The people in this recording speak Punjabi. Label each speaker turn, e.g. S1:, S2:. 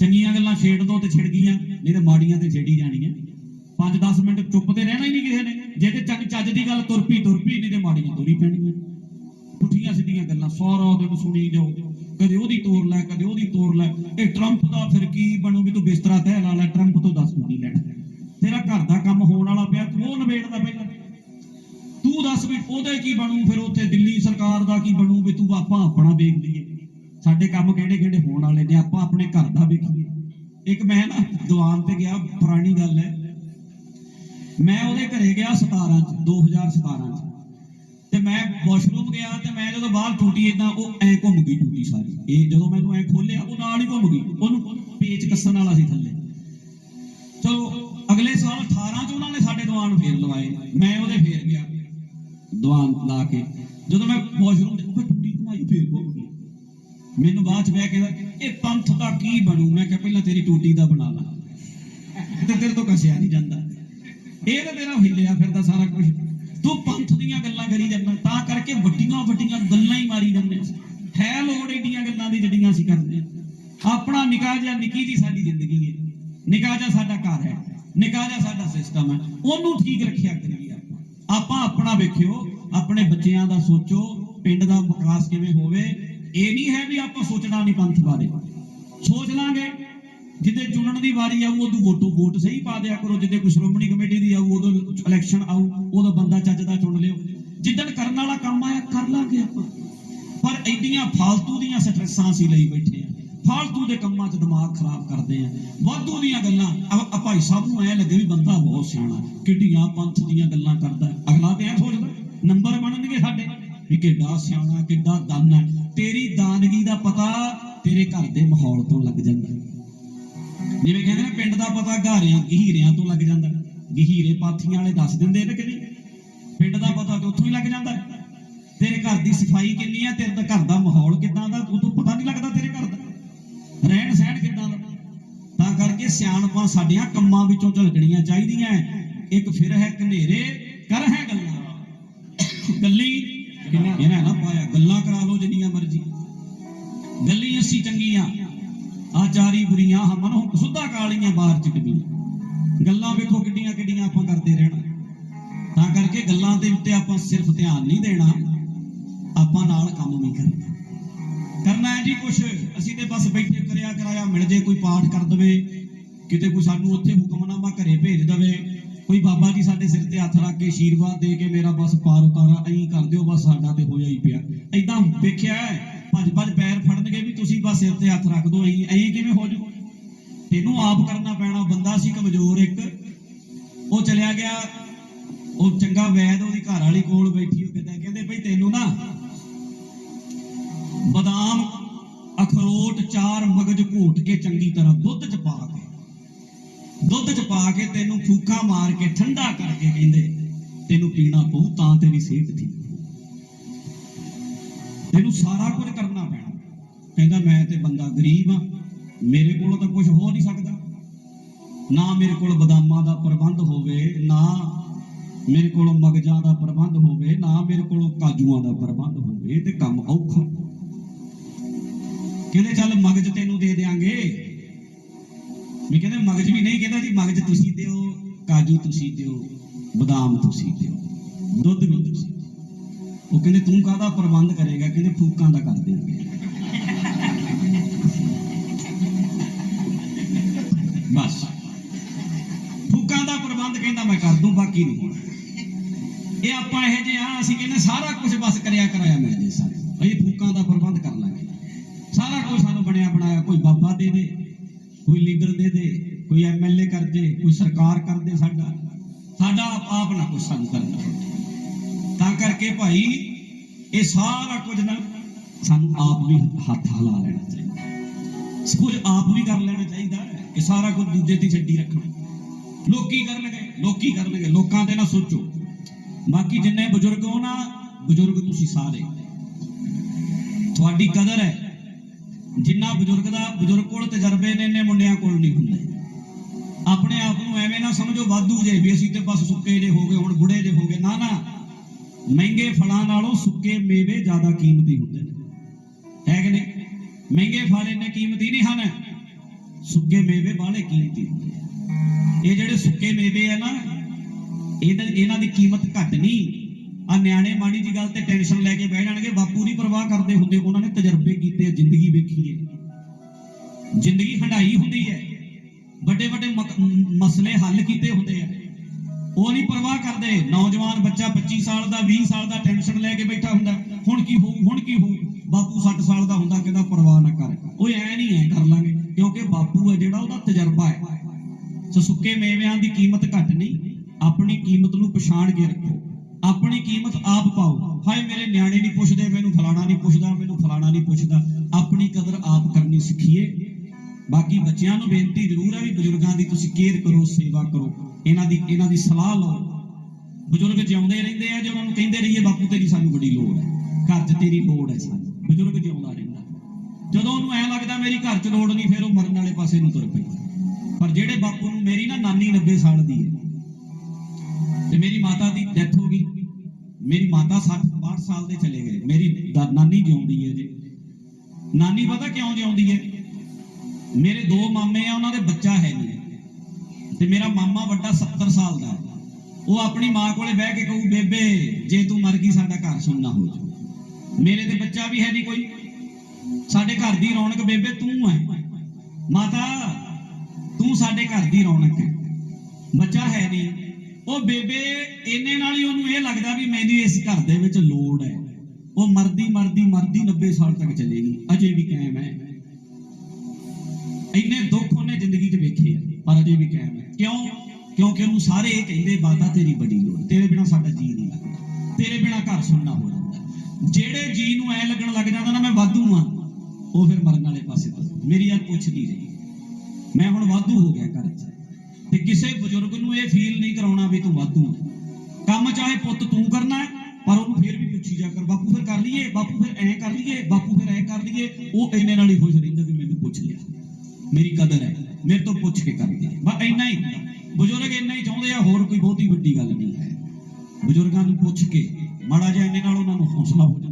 S1: ਚੰਗੀਆਂ ਗੱਲਾਂ ਛੇੜ ਦੋ ਤੇ ਛਿੜ ਗਈਆਂ, ਨਹੀਂ ਤੇ ਮਾੜੀਆਂ ਤੇ ਛੇੜੀ ਜਾਣੀਆਂ। 5-10 ਮਿੰਟ ਚੁੱਪ ਤੇ ਰਹਿਣਾ ਹੀ ਨਹੀਂ ਕਿਸੇ ਨੇ। ਜੇ ਤੇ ਚੱਜ ਚੱਜ ਦੀ ਗੱਲ ਤੁਰਪੀ ਤੁਰ ਪਈ ਨਹੀਂ ਤੇ ਮਾੜੀਆਂ ਤੁਰੀ ਪੈਣਗੀਆਂ। ਪੁੱਠੀਆਂ ਸਿੱਧੀਆਂ ਗੱਲਾਂ ਸਾਰਾ ਦਿਨ ਸੁਣੀ ਜਾਓ ਕਦੇ ਉਹਦੀ ਤੋਰ ਲੈ, ਕਦੇ ਉਹਦੀ ਤੋਰ ਲੈ। ਇਹ ਟਰੰਪ ਦਾ ਫਿਰ ਕੀ ਬਣੂ ਵੀ ਤੂੰ ਬਿਸਤਰਾ ਤਹਿ ਲਾ ਲੈ ਟਰੰਪ ਤੋਂ ਦੱਸ ਕੀ ਲੈਣਾ। ਤੇਰਾ ਘਰ ਦਾ ਕੰਮ ਹੋਣ ਵਾਲਾ ਪਿਆ, ਤੂੰ ਉਹ ਨਿਬੇੜਦਾ ਪਹਿਲਾਂ। ਤੂੰ ਦੱਸ ਵੀ ਉਹਦੇ ਕੀ ਬਣੂ, ਫਿਰ ਉੱਥੇ ਦਿੱਲੀ ਸਰਕਾਰ ਦਾ ਕੀ ਬਣੂ ਵੀ ਤੂੰ ਆਪਾਂ ਆਪਣਾ ਵੇਖ ਲਈਏ। ਸਾਡੇ ਕੰਮ ਕਿਹੜੇ ਕਿਹੜੇ ਹੋਣ ਵਾਲੇ ਨੇ, ਆਪਾਂ ਆਪਣੇ ਘਰ ਦਾ ਵੇਖੀਏ। ਇੱਕ ਮੈਂ ਨਾ ਦੀਵਾਨ ਤੇ ਗਿਆ, ਪੁਰਾਣੀ ਗੱਲ ਹੈ। ਮੈਂ ਉਹਦੇ ਘਰੇ ਗਿਆ 17 ਚ 2017 ਚ। ਤੇ ਮੈਂ ਵਾਸ਼ਰੂਮ ਗਿਆ ਤੇ ਮੈਂ ਜਦੋਂ ਬਾਹਰ ਟੂਟੀ ਇਦਾਂ ਉਹ ਐ ਘੁੰਮ ਗਈ ਟੂਟੀ ਸਾਰੀ। ਇਹ ਜਦੋਂ ਮੈਨੂੰ ਐ ਖੋਲਿਆ ਉਹ ਨਾਲ ਹੀ ਘੁੰਮ ਗਈ। ਉਹਨੂੰ ਪੇਚ ਕੱਸਣ ਵਾਲਾ ਸੀ ਥੱਲੇ। ਚਲੋ, ਅਗਲੇ ਸਾਲ 18 ਚ ਉਹਨਾਂ ਨੇ ਸਾਡੇ ਦੀਵਾਨ ਫੇਰ ਲਵਾਏ। ਮੈਂ ਉਹਦੇ ਫੇਰ ਗਿਆ ਦੀਵਾਨ ਲਾ ਕੇ। ਜਦੋਂ ਮੈਂ ਵਾਸ਼ਰੂਮ ਮੈਨੂੰ ਬਾਅਦ ਚ ਬਹਿ ਕੇ ਇਹ ਪੰਥ ਦਾ ਕੀ ਬਣੂ? ਮੈਂ ਕਿਹਾ, ਪਹਿਲਾਂ ਤੇਰੀ ਟੂਟੀ ਦਾ ਬਣਾ ਲਾ। ਤੇ ਤੇਰੇ ਤੋਂ ਕਸਿਆ ਨਹੀਂ ਜਾਂਦਾ। ਇਹ ਤਾਂ ਤੇਰਾ ਹਿੱਲਿਆ ਫਿਰਦਾ ਸਾਰਾ ਕੁਝ। ਤੂੰ ਪੰਥ ਦੀਆਂ ਗੱਲਾਂ ਕਰੀ ਜਾਂਦਾ, ਤਾਂ ਕਰਕੇ ਵੱਡੀਆਂ ਵੱਡੀਆਂ ਗੱਲਾਂ ਹੀ ਮਾਰੀ ਜਾਂਦੇ ਹੈ ਲੋੜ ਏਡੀਆਂ ਗੱਲਾਂ ਦੀ ਜਿਹੜੀਆਂ ਅਸੀਂ ਕਰਦੇ ਹਾਂ। ਆਪਣਾ ਨਿਕਾਹ ਜਿਹਾ ਨਿੱਕੀ ਜੀ ਸਾਡੀ ਜ਼ਿੰਦਗੀ ਹੈ। ਨਿਕਾਹ ਜਿਹਾ ਸਾਡਾ ਘਰ ਹੈ। ਨਿਕਾਹ ਜਿਹਾ ਸਾਡਾ ਸਿਸਟਮ ਹੈ। ਉਹਨੂੰ ਠੀਕ ਰੱਖਿਆ ਕਰੀਏ ਆਪਾਂ। ਆਪਾਂ ਆਪਣਾ ਵੇਖਿਓ, ਆਪਣੇ ਬੱਚਿਆਂ ਦਾ ਸੋਚੋ, ਪਿੰਡ ਦਾ ਵਿਕਾਸ ਕਿਵੇਂ ਹੋਵੇ ਇਹ ਨਹੀਂ ਹੈ ਵੀ ਆਪਾਂ ਸੋਚਣਾ ਨਹੀਂ ਪੰਥ ਬਾਰੇ। ਸੋਚ ਲਾਂਗੇ ਜਿੱਦੇ ਚੁਣਨ ਦੀ ਵਾਰੀ ਆਊ, ਉਦੋਂ ਵੋਟੋ ਵੋਟ ਸਹੀ ਪਾ ਦਿਆ ਕਰੋ ਜਿੱਦੇ ਕੋਈ ਸ਼੍ਰੋਮਣੀ ਕਮੇਟੀ ਦੀ ਆਊ, ਉਦੋਂ ਇਲੈਕਸ਼ਨ ਆਊ, ਉਦੋਂ ਬੰਦਾ ਚੱਜ ਦਾ ਚੁਣ ਲਿਓ। ਜਿੱਦਣ ਕਰਨ ਵਾਲਾ ਕੰਮ ਆਇਆ, ਕਰ ਲਾਂਗੇ ਆਪਾਂ। ਪਰ ਐਡੀਆਂ ਫਾਲਤੂ ਦੀਆਂ ਸਟ੍ਰੈਸਾਂ ਅਸੀਂ ਲਈ ਬੈਠੇ ਆ। ਫਾਲਤੂ ਦੇ ਕੰਮਾਂ 'ਚ ਦਿਮਾਗ ਖਰਾਬ ਕਰਦੇ ਆ। ਵਾਧੂ ਦੀਆਂ ਗੱਲਾਂ ਭਾਈ ਸਾਹਿਬ ਨੂੰ ਐ ਲੱਗੇ ਵੀ ਬੰਦਾ ਬਹੁਤ ਸਿਆਣਾ, ਕਿੱਡੀਆਂ ਪੰਥ ਦੀਆਂ ਗੱਲਾਂ ਕਰਦਾ। ਅਗਲਾ ਤੇ ਐ ਸੋਚਦਾ, ਨੰਬਰ ਬਣਨਗੇ ਸਾਡੇ, ਵੀ ਕਿੱਡਾ ਸਿਆਣਾ, ਕਿੱਡਾ ਦਨ ਹੈ ਘਰ ਦੇ ਮਾਹੌਲ ਤੋਂ ਲੱਗ ਜਾਂਦਾ। ਜਿਵੇਂ ਕਹਿੰਦੇ ਨੇ, ਪਿੰਡ ਦਾ ਪਤਾ ਘਾਰਿਆਂ, ਗਹੀਰਿਆਂ ਤੋਂ ਲੱਗ ਜਾਂਦਾ। ਗਹੀਰੇ ਪਾਥੀਆਂ ਵਾਲੇ ਦੱਸ ਦਿੰਦੇ ਨੇ ਕਿ ਨਹੀਂ? ਪਿੰਡ ਦਾ ਪਤਾ ਤੇ ਉੱਥੋਂ ਹੀ ਲੱਗ ਜਾਂਦਾ। ਤੇਰੇ ਘਰ ਦੀ ਸਫ਼ਾਈ ਕਿੰਨੀ ਹੈ ਤੇਰੇ ਘਰ ਦਾ ਮਾਹੌਲ ਕਿਦਾਂ ਦਾ? ਉਹ ਤੋਂ ਪਤਾ ਨਹੀਂ ਲੱਗਦਾ ਤੇਰੇ ਘਰ ਦਾ। ਰਹਿਣ ਸਹਿਣ ਕਿਦਾਂ ਦਾ? ਤਾਂ ਕਰਕੇ ਸਿਆਣਪਾਂ ਸਾਡੀਆਂ ਕੰਮਾਂ ਵਿੱਚੋਂ ਝਲਕਣੀਆਂ ਚਾਹੀਦੀਆਂ ਇੱਕ ਫਿਰ ਹੈ ਕਨੇਰੇ ਕਰ ਹੈ ਗੱਲਾਂ। ਗੱਲੀ ਇਹਨਾਂ ਨਾ ਪਾਇਆ। ਗੱਲਾਂ ਕਰਾ ਲਓ ਜਿੰਨੀਆਂ ਮਰਜ਼ੀ। ਗੱਲੀ ਅਸੀਂ ਚੰਗੀਆਂ। ਆਚਾਰੀ ਬੁਰੀਆਂ ਹਮਨ ਹੁਣ ਸੁੱਧਾ ਕਾਲੀਆਂ ਬਾਹਰ ਚਿਕਦੀਆਂ। ਗੱਲਾਂ ਵੇਖੋ ਕਿੱਡੀਆਂ ਕਿੱਡੀਆਂ ਆਪਾਂ ਕਰਦੇ ਰਹਿਣਾ। ਤਾਂ ਕਰਕੇ ਗੱਲਾਂ ਦੇ ਉੱਤੇ ਆਪਾਂ ਸਿਰਫ ਧਿਆਨ ਨਹੀਂ ਦੇਣਾ। ਆਪਾਂ ਨਾਲ ਕੰਮ ਵੀ ਕਰਨਾ। ਕਰਨਾ ਹੈ ਜੀ ਕੁਛ। ਅਸੀਂ ਤੇ ਬਸ ਬੈਠੇ ਕਰਿਆ ਕਰਾਇਆ, ਮਿਲ ਜੇ ਕੋਈ ਪਾਠ ਕਰ ਦਵੇ, ਕਿਤੇ ਕੋਈ ਸਾਨੂੰ ਉੱਥੇ ਹੁਕਮਨਾਮਾ ਘਰੇ ਭੇਜ ਦਵੇ। ਕੋਈ ਬਾਬਾ ਜੀ ਸਾਡੇ ਸਿਰ ਤੇ ਹੱਥ ਰੱਖ ਕੇ ਆਸ਼ੀਰਵਾਦ ਦੇ ਕੇ ਮੇਰਾ ਬਸ ਪਾਰ ਉਤਾਰਾ, ਐਂ ਕਰ ਦਿਓ, ਬਸ ਸਾਡਾ ਤੇ ਹੋਇਆ ਹੀ ਪਿਆ। ਐਦਾਂ ਵੇਖਿਆ ਹੈ, ਭੱਜ ਭੱਜ ਪੈਰ ਫੜਨਗੇ ਵੀ ਤੁਸੀਂ ਬਸ ਸਿਰ ਤੇ ਹੱਥ ਰੱਖ ਦਿਓ ਐਂ ਐਂ ਕਿਵੇਂ ਹੋ ਜੂ ਤੈਨੂੰ ਆਪ ਕਰਨਾ ਪੈਣਾ ਬੰਦਾ ਸੀ ਕਮਜ਼ੋਰ ਇੱਕ। ਉਹ ਚਲਿਆ ਗਿਆ ਉਹ ਚੰਗਾ ਵੈਦ ਉਹਦੀ ਘਰ ਵਾਲੀ ਕੋਲ ਬੈਠੀ ਉਹ ਕਹਿੰਦਾ ਕਹਿੰਦੇ ਭਈ ਤੈਨੂੰ ਨਾ ਬਦਾਮ ਅਖਰੋਟ ਚਾਰ ਮਗਜ ਘੋਟ ਕੇ ਚੰਗੀ ਤਰ੍ਹਾਂ ਦੁੱਧ ਚ ਪਾ ਕੇ ਦੁੱਧ ਚ ਪਾ ਕੇ ਤੈਨੂੰ ਫੂਕਾ ਮਾਰ ਕੇ ਠੰਡਾ ਕਰਕੇ ਕਹਿੰਦੇ ਤੈਨੂੰ ਪੀਣਾ ਪਊ ਤਾਂ ਤੇਰੀ ਸਿਹਤ ਠੀਕ। ਹੋਊ। ਤੈਨੂੰ ਸਾਰਾ ਕੁਝ ਕਰਨਾ ਪੈਣਾ। ਕਹਿੰਦਾ, ਮੈਂ ਤੇ ਬੰਦਾ ਗਰੀਬ ਆ ਮੇਰੇ ਕੋਲ ਤਾਂ ਕੁਝ ਹੋ ਨਹੀਂ ਸਕਦਾ। ਨਾ ਮੇਰੇ ਕੋਲ ਬਦਾਮਾਂ ਦਾ ਪ੍ਰਬੰਧ ਹੋਵੇ, ਨਾ ਮੇਰੇ ਕੋਲ ਮਗਜਾਂ ਦਾ ਪ੍ਰਬੰਧ ਹੋਵੇ, ਨਾ ਮੇਰੇ ਕੋਲ ਕਾਜੂਆਂ ਦਾ ਪ੍ਰਬੰਧ ਹੋਵੇ ਤੇ ਕੰਮ ਔਖਾ। ਕਹਿੰਦੇ, ਚੱਲ ਮਗਜ ਤੈਨੂੰ ਦੇ ਦੇਾਂਗੇ ਵੀ ਕਹਿੰਦੇ, ਮਗਜ ਵੀ ਨਹੀਂ। ਕਹਿੰਦਾ ਜੀ, ਮਗਜ ਤੁਸੀਂ ਦਿਓ, ਕਾਜੂ ਤੁਸੀਂ ਦਿਓ, ਬਦਾਮ ਤੁਸੀਂ ਦਿਓ, ਦੁੱਧ ਵੀ ਤੁਸੀਂ ਉਹ ਕਹਿੰਦੇ ਤੂੰ ਕਾਹਦਾ ਪ੍ਰਬੰਧ ਕਰੇਗਾ? ਕਹਿੰਦੇ ਫੂਕਾਂ ਦਾ ਕਰ ਦੇਵਾਂਗੇ ਬਸ। ਫੂਕਾਂ ਦਾ ਪ੍ਰਬੰਧ ਕਹਿੰਦਾ ਮੈਂ ਕਰ ਦੂੰ, ਬਾਕੀ ਨਹੀਂ ਹੋਣਾ। ਇਹ ਆਪਾਂ ਇਹ ਜੇ ਆ, ਅਸੀਂ ਕਹਿੰਦੇ ਸਾਰਾ ਕੁਝ ਬਸ ਕਰਿਆ ਕਰਾਇਆ ਮੈਂ ਜੇ ਸਾਨੂੰ ਅਸੀਂ ਫੂਕਾਂ ਦਾ ਪ੍ਰਬੰਧ ਕਰ ਲਾਂਗੇ। ਸਾਰਾ ਕੁਝ ਸਾਨੂੰ ਬਣਿਆ ਬਣਾਇਆ, ਕੋਈ ਬਾਬਾ ਦੇ ਦੇ, ਕੋਈ ਲੀਡਰ ਦੇ ਦੇ, ਕੋਈ ਐਮਐਲਏ ਕਰ ਦੇ ਕੋਈ ਸਰਕਾਰ ਕਰ ਦੇ ਸਾਡਾ। ਸਾਡਾ ਆਪ ਨਾ ਕੁਝ ਸਾਨੂੰ ਕਰਨਾ। ਤਾਂ ਕਰਕੇ ਭਾਈ, ਇਹ ਸਾਰਾ ਕੁਝ ਨਾ ਸਾਨੂੰ ਆਪ ਵੀ ਹੱਥ ਹਿਲਾ ਲੈਣਾ ਚਾਹੀਦਾ। ਕੁਝ ਆਪ ਵੀ ਕਰ ਲੈਣਾ ਚਾਹੀਦਾ ਹੈ। ਕਿ ਸਾਰਾ ਕੁਝ ਦੂਜੇ ਤੇ ਛੱਡੀ ਰੱਖਣਾ। ਲੋਕੀ ਕਰਨਗੇ ਲੋਕੀ ਕਰਨਗੇ, ਲੋਕਾਂ ਤੇ ਨਾ ਸੋਚੋ। ਬਾਕੀ ਜਿੰਨੇ ਬਜ਼ੁਰਗ ਹੋ ਨਾ, ਬਜ਼ੁਰਗ ਤੁਸੀਂ ਸਾਰੇ। ਤੁਹਾਡੀ ਕਦਰ ਹੈ। ਜਿੰਨਾ ਬਜ਼ੁਰਗ ਦਾ ਬਜ਼ੁਰਗ ਕੋਲ ਤਜਰਬੇ ਨੇ ਨੇ ਮੁੰਡਿਆਂ ਕੋਲ ਨਹੀਂ ਹੁੰਦੇ। ਆਪਣੇ ਆਪ ਨੂੰ ਐਵੇਂ ਨਾ ਸਮਝੋ, ਵਾਧੂ ਜੇ ਵੀ ਅਸੀਂ ਤੇ ਬਸ ਸੁੱਕੇ ਜੇ ਹੋ ਗਏ, ਹੁਣ ਬੁੜੇ ਜੇ ਹੋ ਗਏ। ਨਾ ਨਾ। ਮਹਿੰਗੇ ਫਲਾਂ ਨਾਲੋਂ ਸੁੱਕੇ ਮੇਵੇ ਜ਼ਿਆਦਾ ਕੀਮਤੀ ਹੁੰਦੇ ਨੇ। ਹੈ ਕਿ ਨਹੀਂ? ਮਹਿੰਗੇ ਫਲ ਇੰਨੇ ਕੀਮਤੀ ਨਹੀਂ ਹਨ। ਸੁੱਕੇ ਮੇਵੇ ਬਾਹਲੇ ਕੀਮਤੀ ਹੁੰਦੇ ਇਹ ਜਿਹੜੇ ਸੁੱਕੇ ਮੇਵੇ ਆ ਨਾ ਇਹਦਾ ਇਹਨਾਂ ਦੀ ਕੀਮਤ ਘੱਟ ਨਹੀਂ। ਆ ਨਿਆਣੇ ਮਾੜੀ ਜੀ ਗੱਲ ਤੇ ਟੈਨਸ਼ਨ ਲੈ ਕੇ ਬਹਿ ਜਾਣਗੇ ਬਾਪੂ ਨਹੀਂ ਪਰਵਾਹ ਕਰਦੇ ਹੁੰਦੇ ਉਹਨਾਂ ਨੇ ਤਜਰਬੇ ਕੀਤੇ ਆ, ਜ਼ਿੰਦਗੀ ਵੇਖੀ ਹੈ ਜ਼ਿੰਦਗੀ ਹੰਡਾਈ ਹੁੰਦੀ ਹੈ ਵੱਡੇ ਵੱਡੇ ਮ- ਮਸਲੇ ਹੱਲ ਕੀਤੇ ਹੁੰਦੇ ਆ। ਉਹ ਨਹੀਂ ਪਰਵਾਹ ਕਰਦੇ। ਨੌਜਵਾਨ ਬੱਚਾ 25 ਸਾਲ ਦਾ 20 ਸਾਲ ਦਾ ਟੈਨਸ਼ਨ ਲੈ ਕੇ ਬੈਠਾ ਹੁੰਦਾ। ਹੁਣ ਕੀ ਹੋਊ, ਹੁਣ ਕੀ ਹੋਊ? ਬਾਪੂ 60 ਸਾਲ ਦਾ ਹੁੰਦਾ, ਕਹਿੰਦਾ ਪਰਵਾਹ ਨਾ ਕਰ। ਉਹ ਐ ਨਹੀਂ ਐ ਕਰ ਲਾਂਗੇ, ਕਿਉਂਕਿ ਬਾਪੂ ਹੈ ਜਿਹੜਾ ਉਹਦਾ ਤਜਰਬਾ ਹੈ। ਸੋ ਸੁੱਕੇ ਮੇਵਿਆਂ ਦੀ ਕੀਮਤ ਘੱਟ ਨਹੀਂ, ਆਪਣੀ ਕੀਮਤ ਨੂੰ ਪਛਾਣ ਕੇ ਰੱਖੋ। ਆਪਣੀ ਕੀਮਤ ਆਪ ਪਾਓ। ਹਾਏ, ਮੇਰੇ ਨਿਆਣੇ ਨਹੀਂ ਪੁੱਛਦੇ, ਮੈਨੂੰ ਫਲਾਣਾ ਨਹੀਂ ਪੁੱਛਦਾ, ਮੈਨੂੰ ਫਲਾਣਾ ਨਹੀਂ ਪੁੱਛਦਾ। ਆਪਣੀ ਕਦਰ ਆਪ ਕਰਨੀ ਸਿੱਖੀਏ। ਬਾਕੀ ਬੱਚਿਆਂ ਨੂੰ ਬੇਨਤੀ ਜ਼ਰੂਰ ਹੈ ਵੀ ਬਜ਼ੁਰਗਾਂ ਦੀ ਤੁਸੀਂ ਕੇਅਰ ਕਰੋ, ਸੇਵਾ ਕਰੋ। ਇਹਨਾਂ ਦੀ ਇਹਨਾਂ ਦੀ ਸਲਾਹ ਲਓ। ਬਜ਼ੁਰਗ ਜਿਉਂਦੇ ਰਹਿੰਦੇ ਆ, ਜੇ ਉਹਨਾਂ ਨੂੰ ਕਹਿੰਦੇ ਰਹੀਏ, ਬਾਪੂ, ਤੇਰੀ ਸਾਨੂੰ ਵੱਡੀ ਲੋੜ ਹੈ। ਘਰ 'ਚ ਤੇਰੀ ਲੋੜ ਹੈ ਸਾਨੂੰ। ਬਜ਼ੁਰਗ ਜਿਉਂਦਾ ਰਹਿੰਦਾ। ਜਦੋਂ ਉਹਨੂੰ ਐ ਲੱਗਦਾ, ਮੇਰੀ ਘਰ 'ਚ ਲੋੜ ਨਹੀਂ, ਫਿਰ ਉਹ ਮਰਨ ਵਾਲੇ ਪਾਸੇ ਨੂੰ ਤੁਰ ਪੈਂਦਾ। ਪਰ ਜਿਹੜੇ ਬਾਪੂ ਨੂੰ ਮੇਰੀ ਨਾ ਨਾਨੀ 90 ਸਾਲ ਦੀ ਹੈ, ਤੇ ਮੇਰੀ ਮਾਤਾ ਦੀ ਡੈਥ ਹੋ ਗਈ। ਮੇਰੀ ਮਾਤਾ 60 62 ਸਾਲ ਦੇ ਚਲੇ ਗਏ। ਮੇਰੀ ਨਾਨੀ ਜਿਉਂਦੀ ਹੈ ਜੀ। ਨਾਨੀ ਪਤਾ ਕਿਉਂ ਜਿਉਂਦੀ ਹੈ? ਮੇਰੇ ਦੋ ਮਾਮੇ ਆ, ਉਹਨਾਂ ਦੇ ਬੱਚਾ ਹੈ ਨਹੀਂ। ਤੇ ਮੇਰਾ ਮਾਮਾ ਵੱਡਾ 70 ਸਾਲ ਦਾ ਉਹ ਆਪਣੀ ਮਾਂ ਕੋਲੇ ਬਹਿ ਕੇ ਕਹੂ, ਬੇਬੇ, ਜੇ ਤੂੰ ਮਰ ਗਈ, ਸਾਡਾ ਘਰ ਸੁੰਨਾ ਹੋ ਜਾਊ। ਮੇਰੇ ਤੇ ਬੱਚਾ ਵੀ ਹੈ ਨਹੀਂ ਕੋਈ। ਸਾਡੇ ਘਰ ਦੀ ਰੌਣਕ, ਬੇਬੇ, ਤੂੰ ਹੈ। ਮਾਤਾ, ਤੂੰ ਸਾਡੇ ਘਰ ਦੀ ਰੌਣਕ ਹੈ। ਬੱਚਾ ਹੈ ਨਹੀਂ। ਉਹ ਬੇਬੇ, ਇੰਨੇ ਨਾਲ ਹੀ ਉਹਨੂੰ ਇਹ ਲੱਗਦਾ ਵੀ ਮੈਨੂੰ ਇਸ ਘਰ ਦੇ ਵਿੱਚ ਲੋੜ ਹੈ। ਉਹ ਮਰਦੀ ਮਰਦੀ ਮਰਦੀ 90 ਸਾਲ ਤੱਕ ਚੱਲੇਗੀ। ਅਜੇ ਵੀ ਕਾਇਮ ਹੈ। ਇੰਨੇ ਦੁੱਖ ਜ਼ਿੰਦਗੀ 'ਚ ਵੇਖੇ ਆ, ਪਰ ਅਜੇ ਵੀ ਕਾਇਮ ਹੈ ਕਿਉਂ? ਕਿਉਂਕਿ ਉਹਨੂੰ ਸਾਰੇ ਇਹ ਕਹਿੰਦੇ ਬਾਦਾ ਤੇਰੀ ਬੜੀ ਲੋੜ ਤੇਰੇ ਬਿਨਾ ਸਾਡਾ ਜੀ ਨਹੀਂ ਲੱਗਦਾ। ਤੇਰੇ ਬਿਨਾ ਘਰ ਸੁਣਨਾ ਹੋ ਜਾਂਦਾ ਜਿਹੜੇ ਜੀ ਨੂੰ ਐ ਲੱਗਣ ਲੱਗ ਜਾਂਦਾ ਨਾ, ਮੈਂ ਵਾਧੂ ਆ ਉਹ ਫਿਰ ਮਰਨ ਵਾਲੇ ਪਾਸੇ ਤੋਂ ਮੇਰੀ ਯਾਰ ਪੁੱਛਦੀ ਰਹੀ। ਮੈਂ ਹੁਣ ਵਾਧੂ ਹੋ ਗਿਆ ਘਰ 'ਚ। ਤੇ ਕਿਸੇ ਬਜ਼ੁਰਗ ਨੂੰ ਇਹ ਫੀਲ ਨਹੀਂ ਕਰਾਉਣਾ ਵੀ ਤੂੰ ਵਾਧੂ ਹੈ। ਕੰਮ ਚਾਹੇ ਪੁੱਤ ਤੂੰ ਕਰਨਾ ਹੈ, ਪਰ ਉਹਨੂੰ ਫਿਰ ਵੀ ਪੁੱਛੀ ਜਾ ਕਰ, ਬਾਪੂ, ਫਿਰ ਕਰ ਲਈਏ, ਬਾਪੂ, ਫਿਰ ਐਂ ਕਰ ਲਈਏ, ਬਾਪੂ, ਫਿਰ ਐਂ ਕਰ ਲਈਏ। ਉਹ ਇੰਨੇ ਨਾਲ ਹੀ ਖੁਸ਼ ਰਹਿੰਦਾ ਵੀ ਮੈਨੂੰ ਪੁੱਛ ਲਿਆ। ਮੇਰੀ ਕਦਰ ਹੈ, ਮੇਰੇ ਤੋਂ ਪੁੱਛ ਕੇ ਕਰਦੇ ਬਸ ਇੰਨਾ ਹੀ। ਬਜ਼ੁਰਗ ਇੰਨਾ ਹੀ ਚਾਹੁੰਦੇ ਆ, ਹੋਰ ਕੋਈ ਬਹੁਤੀ ਵੱਡੀ ਗੱਲ ਨਹੀਂ ਹੈ। ਬਜ਼ੁਰਗਾਂ ਨੂੰ ਪੁੱਛ ਕੇ, ਮਾੜਾ ਜਿਹਾ ਇੰਨੇ ਨਾਲ ਉਹਨਾਂ ਨੂੰ ਹੌਸਲਾ ਹੋ ਜਾਂਦਾ